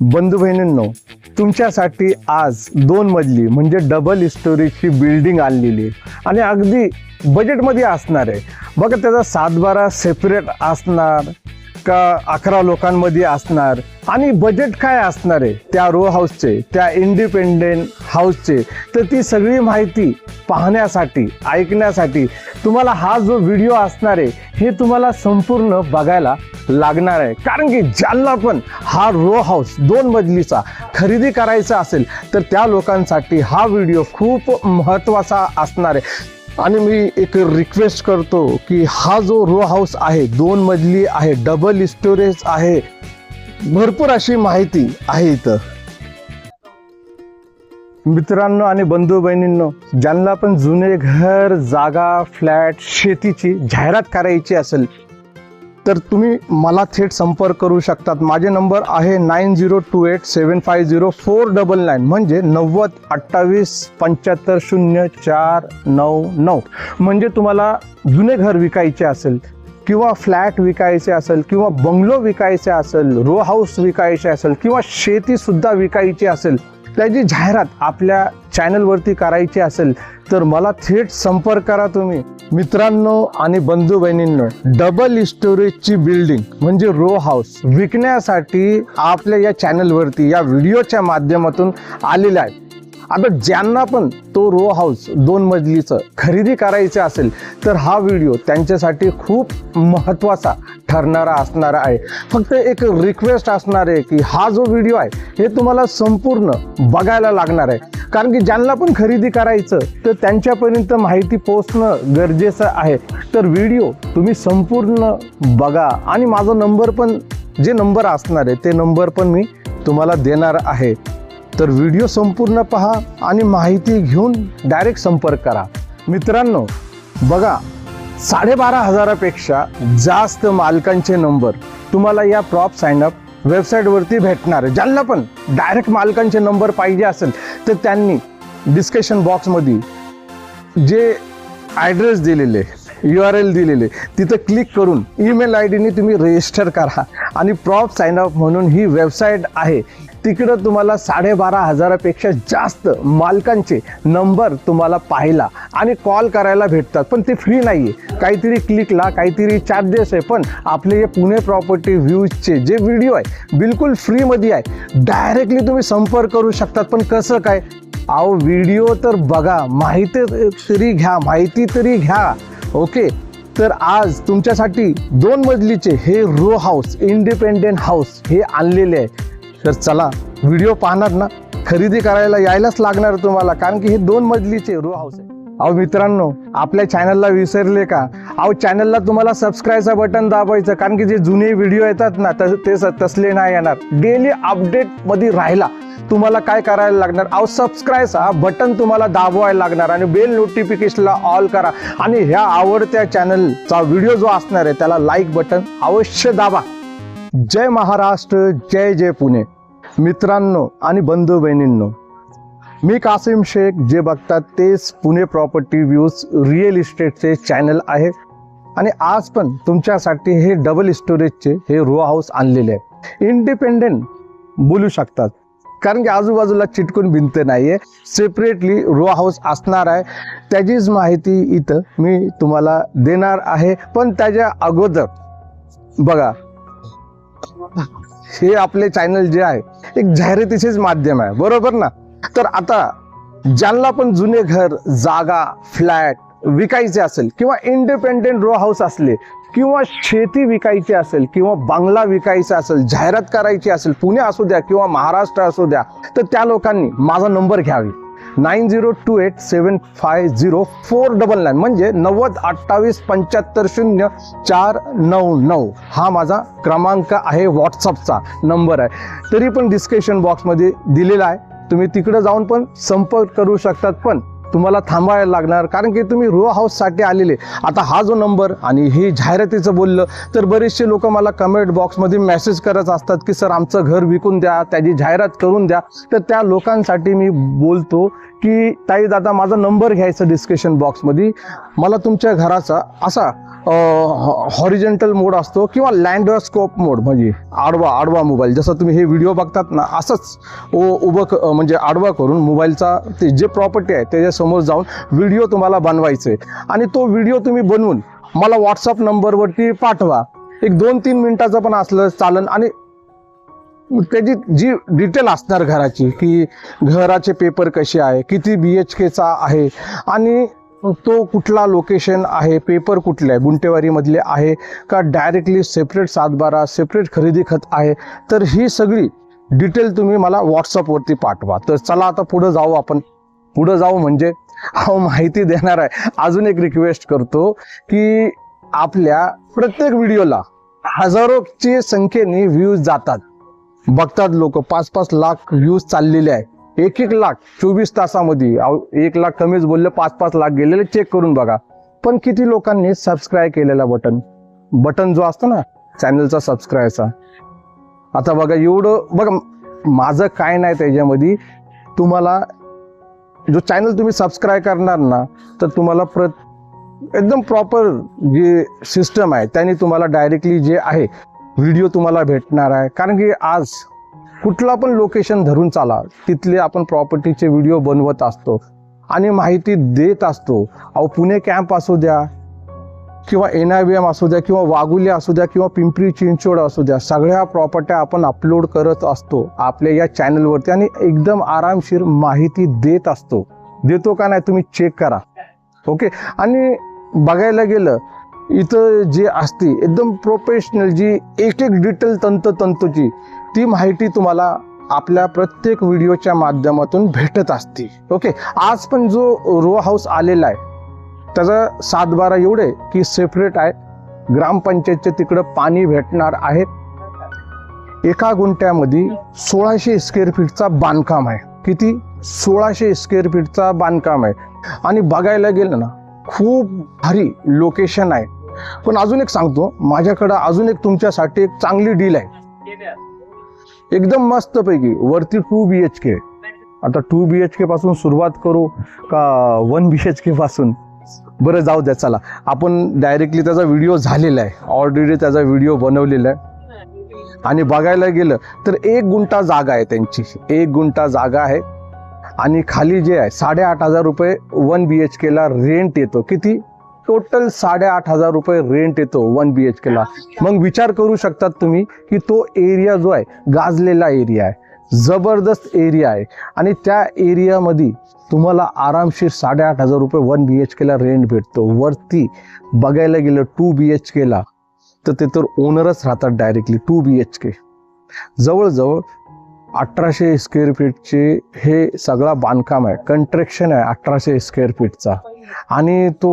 बंधू बहिणींनो तुमच्यासाठी आज दोन मजली म्हणजे डबल स्टोरेजची बिल्डिंग आणलेली आहे. आणि अगदी बजेटमध्ये असणार आहे. बघा त्याचा सातबारा सेपरेट असणार. का अकरा लोकांमध्ये असणार? आणि बजेट काय असणार आहे त्या रो हाऊसचे त्या इंडिपेंडेंट हाऊसचे तर ती सगळी माहिती पाहण्यासाठी ऐकण्यासाठी तुम्हाला हा जो व्हिडिओ असणार आहे हे तुम्हाला संपूर्ण बघायला लागणार आहे. कारण की ज्यांना पण हा रो हाऊस दोन मजलीचा खरेदी करायचा असेल तर त्या लोकांसाठी हा व्हिडिओ खूप महत्त्वाचा असणार आहे. आणि मी एक रिक्वेस्ट करतो की हा जो रो हाऊस आहे दोन मजली आहे डबल स्टोरेज आहे भरपूर अशी माहिती आहे इथं. मित्रांनो आणि बंधू बहिणींनो ज्यांना पण जुने घर जागा फ्लॅट शेतीची जाहिरात करायची असेल तर तुम्ही मला थेट संपर्क करू शकतात. माझे नंबर आहे nine zero two eight seven five zero four double nine. म्हणजे नव्वद अठ्ठावीस पंच्याहत्तर शून्य चार नऊ नऊ. म्हणजे तुम्हाला जुने घर विकायचे असेल किंवा फ्लॅट विकायचे असेल किंवा बंगलो विकायचे असेल रो हाऊस विकायचे असेल किंवा शेतीसुद्धा विकायची असेल त्याची जाहिरात आपल्या चॅनलवरती करायची असेल तर मला थेट संपर्क करा तुम्ही. मित्रांनो आणि बंधू बहिणींनो डबल स्टोरेजची बिल्डिंग म्हणजे रो हाऊस विकण्यासाठी आपल्या या चॅनलवरती या व्हिडिओच्या माध्यमातून आलेल्या आहेत आता ज्यांना पण तो रो हाऊस दोन मजलीचं खरेदी करायचं असेल तर हा व्हिडिओ त्यांच्यासाठी खूप महत्त्वाचा ठरणारा असणारा आहे. फक्त एक रिक्वेस्ट असणार आहे की हा जो व्हिडिओ आहे हे तुम्हाला संपूर्ण बघायला लागणार आहे. कारण की ज्यांना पण खरेदी करायचं तर त्यांच्यापर्यंत माहिती पोहोचणं गरजेचं आहे. तर व्हिडिओ तुम्ही संपूर्ण बघा. आणि माझा नंबर पण जे नंबर असणार आहे ते नंबर पण मी तुम्हाला देणार आहे. तर व्हिडिओ संपूर्ण पहा आणि माहिती घेऊन डायरेक्ट संपर्क करा. मित्रांनो बघा साडेबारा हजारापेक्षा जास्त मालकांचे नंबर तुम्हाला या प्रॉप सायनअप वेबसाईटवरती भेटणार आहे. ज्यांना पण डायरेक्ट मालकांचे नंबर पाहिजे असेल तर त्यांनी डिस्कशन बॉक्समध्ये जे ॲड्रेस दिलेले यू आर एल दिलेले. तिथं क्लिक करून ईमेल आय डीने तुम्ही रजिस्टर करा. आणि प्रॉप साईनअप म्हणून ही वेबसाईट आहे. तिकडं तुम्हाला साडेबारा हजारापेक्षा जास्त मालकांचे नंबर तुम्हाला पाहायला आणि कॉल करायला भेटतात. पण ते फ्री नाही आहे काहीतरी क्लिकला काहीतरी चार्जेस आहे. पण आपले हे पुणे प्रॉपर्टी व्ह्यूजचे जे व्हिडिओ आहे बिलकुल फ्रीमध्ये आहे. डायरेक्टली तुम्ही संपर्क करू शकतात. पण कसं काय? अहो व्हिडिओ तर बघा. माहिती तरी घ्या. माहिती तरी घ्या. ओके? तर आज तुमच्यासाठी दोन मजलीचे हे रो हाऊस इंडिपेंडेंट हाऊस हे आणलेले आहे. तर चला व्हिडिओ पाहणार ना? खरेदी करायला यायलाच लागणार तुम्हाला कारण की हे दोन मजलीचे रो हाऊस आहे. अहो मित्रांनो आपल्या चॅनलला विसरले का? अहो चॅनलला तुम्हाला सबस्क्राईबचं बटन दाबायचं कारण की जे जुने व्हिडिओ येतात ना ते तसले नाही येणार. डेली अपडेटमध्ये राहिला. तुम्हाला काय करायला लागणार? अहो सबस्क्राईब हा बटन तुम्हाला दाबवायला लागणार आणि बेल नोटिफिकेशनला ऑल करा. आणि ह्या आवडत्या चॅनलचा व्हिडिओ जो असणार आहे त्याला लाईक बटन अवश्य दाबा. जय महाराष्ट्र जय जय पुणे. मित्रांनो आणि बंधू बहिणींनो मी कासिम शेख जे बघतात तेच पुणे प्रॉपर्टी व्ह्यूज रिअल इस्टेटचे चॅनल आहे. आणि आज पण तुमच्यासाठी हे डबल स्टोरेजचे हे रो हाऊस आणलेले आहे. इंडिपेंडेंट बोलू शकतात. कारण की आजूबाजूला चिटकून भिंत नाही आहे सेपरेटली रो हाऊस असणार आहे. त्याचीच माहिती इथं मी तुम्हाला देणार आहे. पण त्याच्या अगोदर बघा. हे आपले चॅनल जे आहे एक जाहिरातीचेच माध्यम आहे. बरोबर ना? तर आता ज्यांना पण जुने घर जागा फ्लॅट विकायचे असेल किंवा इंडिपेंडेंट रो हाऊस असले किंवा शेती विकायची असेल किंवा बंगला विकायचा असेल जाहिरात करायची असेल पुणे असू द्या किंवा महाराष्ट्र असू द्या तर त्या लोकांनी माझा नंबर घ्यावी. Nine zero two eight seven five zero four double nine म्हणजे नव्वद अठ्ठावीस पंच्याहत्तर शून्य चार नऊ नऊ हा माझा क्रमांक आहे व्हॉट्सअपचा नंबर आहे. तरी पण डिस्क्रिप्शन बॉक्समध्ये दिलेला आहे. तुम्ही तिकडे जाऊन पण संपर्क करू शकतात पण तुम्हाला थांबायला लागणार कारण की तुम्ही रो हाऊससाठी आलेले. आता हा जो नंबर आणि हे जाहिरातीचं बोललं तर बरेचसे लोक मला कमेंट बॉक्समध्ये मेसेज करत असतात की सर आमचं घर विकून द्या त्याची जाहिरात करून द्या. तर त्या लोकांसाठी मी बोलतो की ताई दादा माझा नंबर घ्यायचा डिस्कशन बॉक्समध्ये मला तुमच्या घराचा असा हॉरिजेंटल मोड असतो किंवा लँडस्कोप मोड म्हणजे आडवा आडवा मोबाईल जसं तुम्ही हे व्हिडिओ बघतात ना असंच ओ उभं क- म्हणजे आडवा करून मोबाईलचा ते जे प्रॉपर्टी आहे त्याच्या समोर जाऊन व्हिडिओ तुम्हाला बनवायचे आणि तो व्हिडिओ तुम्ही बनवून मला व्हॉट्सअप नंबरवरती पाठवा. एक दोन तीन मिनिटाचं पण असलं चालन आणि त्याची जी डिटेल असणार घराची की घराचे पेपर कसे आहे किती बी एच केचा आहे आणि तो कुठला लोकेशन आहे पेपर कुठले आहे गुंटेवारीमधले आहे का डायरेक्टली सेपरेट सातबारा सेपरेट खरेदी खत आहे तर ही सगळी डिटेल तुम्ही मला व्हॉट्सअपवरती पाठवा. तर चला आता पुढं जाऊ आपण. पुढं जाऊ म्हणजे अहो माहिती देणार आहे. अजून एक रिक्वेस्ट करतो की आपल्या प्रत्येक व्हिडिओला हजारोची संख्येने व्ह्यूज जातात. बघतात लोक पाच पाच लाख व्ह्यूज चाललेले आहे. एक एक लाख चोवीस तासामध्ये. अहो, एक लाख कमीच बोलले पाच पाच लाख गेलेले चेक करून बघा. पण किती लोकांनी सबस्क्राईब केलेला बटन बटन जो असतो ना चॅनलचा सबस्क्राईबचा आता बघा एवढं बघा माझं काय नाही त्याच्यामध्ये. तुम्हाला जो चॅनल तुम्ही सबस्क्राईब करणार ना तर तुम्हाला प्र एकदम प्रॉपर जे सिस्टम आहे त्याने तुम्हाला डायरेक्टली जे आहे व्हिडिओ तुम्हाला भेटणार आहे. कारण की आज कुठला पण लोकेशन धरून चाला तिथले आपण प्रॉपर्टीचे व्हिडिओ बनवत असतो आणि माहिती देत असतो. अहो पुणे कॅम्प असू द्या किंवा एन आय बी एम असू द्या किंवा वाघुले असू द्या किंवा पिंपरी चिंचवड असू द्या सगळ्या प्रॉपर्ट्या आपण अपलोड करत असतो आपल्या या चॅनलवरती आणि एकदम आरामशीर माहिती देत असतो. देतो का नाही तुम्ही चेक करा. ओके आणि बघायला गेलं इथं जे असते एकदम प्रोफेशनल जी एक एक डिटेल तंतोतंतोची ती माहिती तुम्हाला आपल्या प्रत्येक व्हिडिओच्या माध्यमातून भेटत असते. ओके आज पण जो रो हाऊस आलेला आहे त्याचा सात बारा एवढे की सेपरेट आहे. ग्रामपंचायतचे तिकडं पाणी भेटणार आहे. एका गुंठ्यामध्ये सोळाशे स्क्वेअर फीटचा बांधकाम आहे. किती? सोळाशे स्क्वेअर फीटचा बांधकाम आहे. आणि बघायला गेलं ना खूप भारी लोकेशन आहे. पण अजून एक सांगतो माझ्याकडं अजून एक तुमच्यासाठी एक चांगली डील आहे. एकदम मस्तपैकी वरती टू बी एच के आता टू बी एच के पासून सुरुवात करू का वन बी एच के पासून? बरं जाऊ द्या चला. आपण डायरेक्टली त्याचा व्हिडिओ झालेला आहे. ऑलरेडी त्याचा व्हिडिओ बनवलेला आहे. आणि बघायला गेलं तर एक गुंठा जागा आहे त्यांची. एक गुंठा जागा आहे. आणि खाली जे आहे साडेआठ हजार रुपये वन बी एच केला रेंट येतो. किती? टोटल साडेआठ हजार रुपये रेंट येतो वन बी एच केला मग विचार करू शकतात तुम्ही की तो एरिया जो आहे गाजलेला एरिया आहे. जबरदस्त एरिया आहे. आणि त्या एरियामध्ये तुम्हाला आरामशीर साडेआठ हजार रुपये वन बी एच केला रेंट भेटतो. वरती बघायला गेलं टू बी एच केला तर ते तर ओनरच राहतात directly two B H K जवळजवळ अठराशे स्क्वेअर फीटचे हे सगळा बांधकाम आहे. कंस्ट्रक्शन आहे अठराशे स्क्वेअर फीटचा आणि तो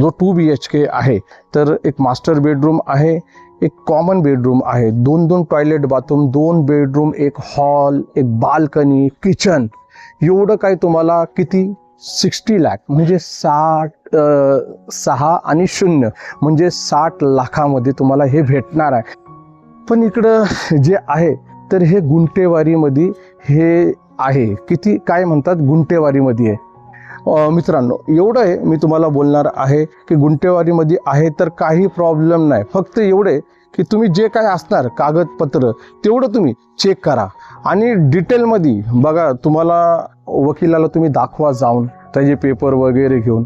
जो टू बी एच के आहे तर एक मास्टर बेडरूम आहे एक कॉमन बेडरूम आहे. दोन दोन टॉयलेट बाथरूम दोन बेडरूम एक हॉल एक बाल्कनी किचन एवढं काय तुम्हाला किती? सिक्स्टी लॅक म्हणजे साठ सहा आणि शून्य. म्हणजे साठ लाखामध्ये तुम्हाला हे भेटणार आहे. पण इकडं जे आहे तर हे गुंटेवारीमध्ये हे आहे. किती काय म्हणतात? गुंटेवारीमध्ये आहे. मित्रांनो एवढं आहे मी तुम्हाला बोलणार आहे की गुंटेवारीमध्ये आहे तर काही प्रॉब्लेम नाही. फक्त एवढे की तुम्ही जे काय असणार कागदपत्र तेवढं तुम्ही चेक करा. आणि डिटेलमध्ये बघा तुम्हाला वकिलाला तुम्ही दाखवा जाऊन त्याचे पेपर वगैरे घेऊन.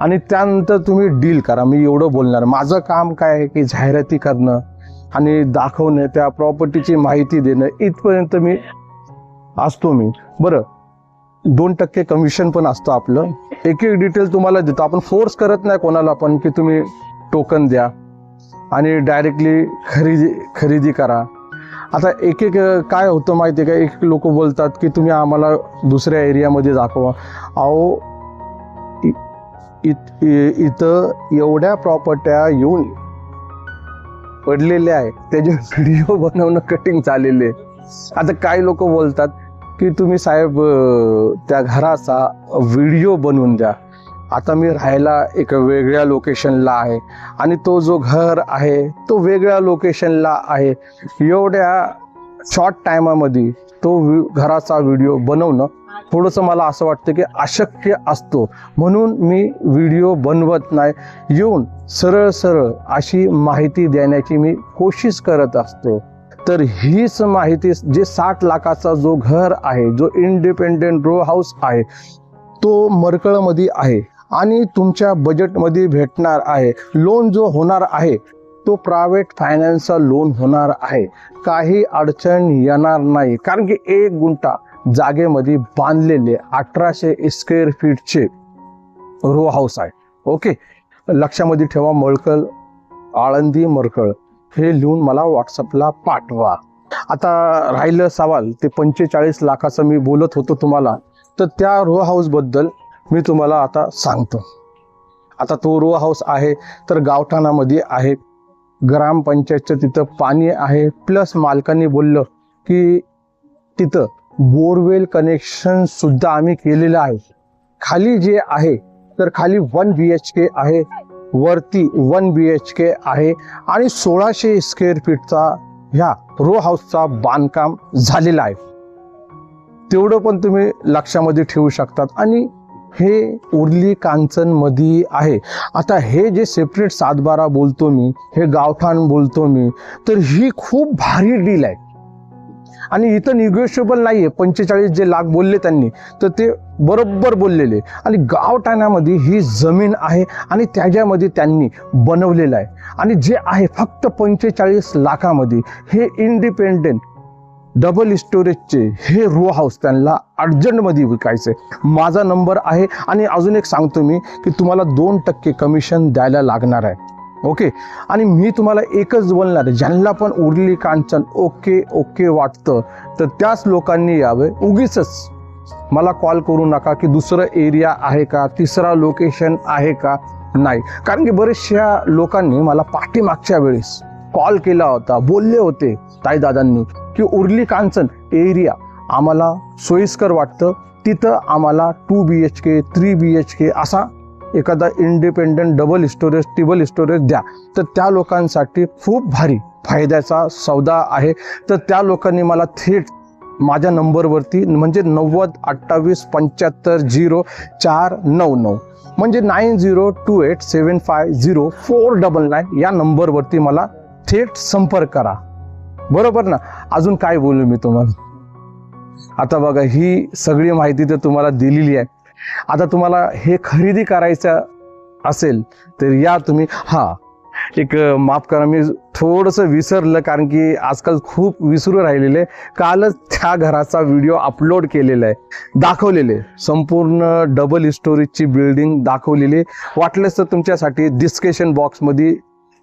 आणि त्यानंतर तुम्ही डील करा. मी एवढं बोलणार. माझं काम काय आहे की जाहिराती करणं आणि दाखवणं त्या प्रॉपर्टीची माहिती देणं इथपर्यंत मी असतो मी. बरं दोन टक्के कमिशन पण असतं आपलं. एक एक डिटेल तुम्हाला देतो. आपण फोर्स करत नाही कोणाला पण की तुम्ही टोकन द्या आणि डायरेक्टली खरेदी खरेदी करा. आता एक एक काय होतं माहिती आहे का? एक लोक बोलतात की तुम्ही आम्हाला दुसऱ्या एरियामध्ये दाखवा. अहो इ- इ- इथं एवढ्या प्रॉपर्ट्या येऊन पडलेल्या आहे त्याचे व्हिडिओ बनवणं कटिंग चाललेले आता काही लोक बोलतात की तुम्ही साहेब त्या घराचा व्हिडिओ बनवून द्या. आता मी राहायला एक वेगळ्या लोकेशनला आहे आणि तो जो घर आहे तो वेगळ्या लोकेशनला आहे. एवढ्या शॉर्ट टायमामध्ये तो वि- घराचा व्हिडिओ बनवणं थोडंसं मला असं वाटतं की अशक्य असतो. म्हणून मी व्हिडिओ बनवत नाही. येऊन सरळ सरळ अशी माहिती देण्याची मी कोशिश करत असतो. तर हीच माहिती जे साठ लाखाचा जो घर आहे जो इंडिपेंडेंट रो हाऊस आहे तो मरकळमध्ये आहे आणि तुमच्या बजेटमध्ये भेटणार आहे. लोन जो होणार आहे तो प्रायव्हेट फायनान्सचा लोन होणार आहे. काही अडचण येणार नाही. कारण की एक गुंठा जागेमध्ये बांधलेले अठराशे स्क्वेअर फीटचे रो हाऊस आहे. ओके लक्षामध्ये ठेवा मळकळ आळंदी मरकळ. हे लिहून मला व्हॉट्सअपला पाठवा. आता राहिलं सवाल ते पंचेचाळीस लाखाचं मी बोलत होतो तुम्हाला तर त्या रो हाऊसबद्दल मी तुम्हाला आता सांगतो. आता तो रो हाऊस आहे तर गावठाणामध्ये आहे. ग्रामपंचायतचं तिथं पाणी आहे प्लस मालकांनी बोललं की तिथं बोरवेल कनेक्शन सुद्धा आम्ही केलेलं आहे. खाली जे आहे तर खाली वन बी एच के आहे. वरती वन बी एच के आहे आणि सोळाशे स्क्वेअर फीटचा ह्या रो हाऊसचा बांधकाम झालेला आहे. तेवढं पण तुम्ही लक्षामध्ये ठेवू शकतात. आणि हे उर्ली कांचनमध्ये आहे. आता हे जे सेपरेट सातबारा बोलतो मी हे गावठाण बोलतो मी तर ही खूप भारी डील आहे. आणि इथं निगोशिएबल नाही आहे पंचेचाळीस जे लाख बोलले त्यांनी तर ते बरोबर बोललेले. आणि गावठाणामध्ये ही जमीन आहे आणि त्याच्यामध्ये त्यांनी बनवलेलं आहे. आणि जे आहे फक्त पंचेचाळीस लाखामध्ये हे इंडिपेंडेंट डबल स्टोरेजचे हे रो हाऊस त्यांना अर्जंटमध्ये विकायचे माझा नंबर आहे आणि अजून एक सांगतो मी की तुम्हाला दोन टक्के कमिशन द्यायला लागणार आहे. ओके आणि मी तुम्हाला एकच बोलणार ज्यांना पण उरली कांचन ओके ओके वाटतं तर त्याच लोकांनी यावे. उगीच मला कॉल करू नका की दुसरं एरिया आहे का तिसरा लोकेशन आहे का? नाही. कारण की बरेचशा लोकांनी मला पाठीमागच्या वेळेस कॉल केला होता बोलले होते ताईदादांनी की उरली कांचन एरिया आम्हाला सोयीस्कर वाटतं तिथं आम्हाला two B H K three B H K असा एखादा independent double storage triple storage द्या. तर त्या लोकांसाठी खूप भारी फायद्याचा सौदा आहे. तर त्या लोकांनी मला थेट माझ्या नंबरवरती म्हणजे नव्वद अठ्ठावीस पंच्याहत्तर झिरो चार नऊ नऊ म्हणजे nine zero two eight seven five zero four double nine या नंबरवरती मला थेट संपर्क करा. बरोबर ना? अजून काय बोलू मी तुम्हाला? आता बघा ही सगळी माहिती तर तुम्हाला दिलेली आहे. आता तुम्हाला हे खरेदी करायचं असेल तर या तुम्ही हा एक माफ करा मी थोडंसं विसरलं कारण की आजकाल खूप विसरू राहिलेले. कालच त्या घराचा व्हिडिओ अपलोड केलेला आहे. दाखवलेले. संपूर्ण डबल स्टोरेजची बिल्डिंग दाखवलेली. वाटलंच तर तुमच्यासाठी डिस्कशन बॉक्समध्ये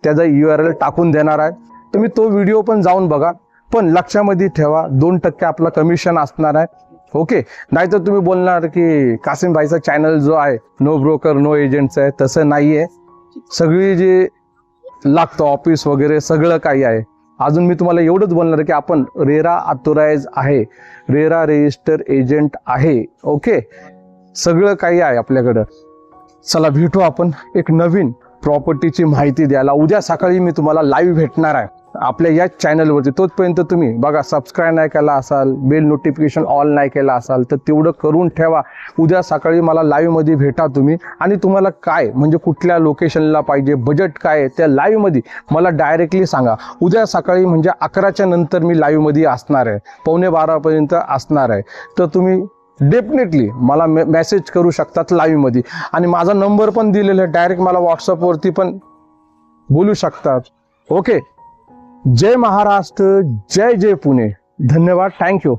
त्याचा यू आर एल टाकून देणार आहे. तुम्ही तो व्हिडिओ पण जाऊन बघा. पण लक्षामध्ये ठेवा दोन टक्के आपला कमिशन असणार आहे. ओके. नाहीतर तुम्ही बोलणार की कासिम भाईचा चॅनल जो आहे नो ब्रोकर नो एजंटचा आहे तसं नाही आहे सगळी जे लागतं ऑफिस वगैरे सगळं काही आहे. अजून मी तुम्हाला एवढंच बोलणार की आपण रेरा ऑथोराइज आहे. रेरा रजिस्टर एजंट आहे. ओके? सगळं काही आहे आपल्याकडं. चला भेटू आपण एक नवीन प्रॉपर्टीची माहिती द्यायला. उद्या सकाळी मी तुम्हाला लाईव्ह भेटणार आहे. आपल्या याच चॅनलवरती तोचपर्यंत तुम्ही बघा सबस्क्राईब नाही केला असाल बेल नोटिफिकेशन ऑल नाही केला असाल तर तेवढं करून ठेवा. उद्या सकाळी मला लाईव्हमध्ये भेटा तुम्ही. आणि तुम्हाला काय म्हणजे कुठल्या लोकेशनला पाहिजे बजेट काय आहे त्या लाईव्हमध्ये मला डायरेक्टली सांगा. उद्या सकाळी म्हणजे अकराच्या नंतर मी लाईव्हमध्ये असणार आहे. पावणे बारापर्यंत असणार आहे. तर तुम्ही डेफिनेटली मला मे मेसेज करू शकतात लाईव्हमध्ये आणि माझा नंबर पण दिलेला आहे. डायरेक्ट मला व्हॉट्सअपवरती पण बोलू शकतात. ओके जय महाराष्ट्र जय जय पुणे. धन्यवाद. Thank you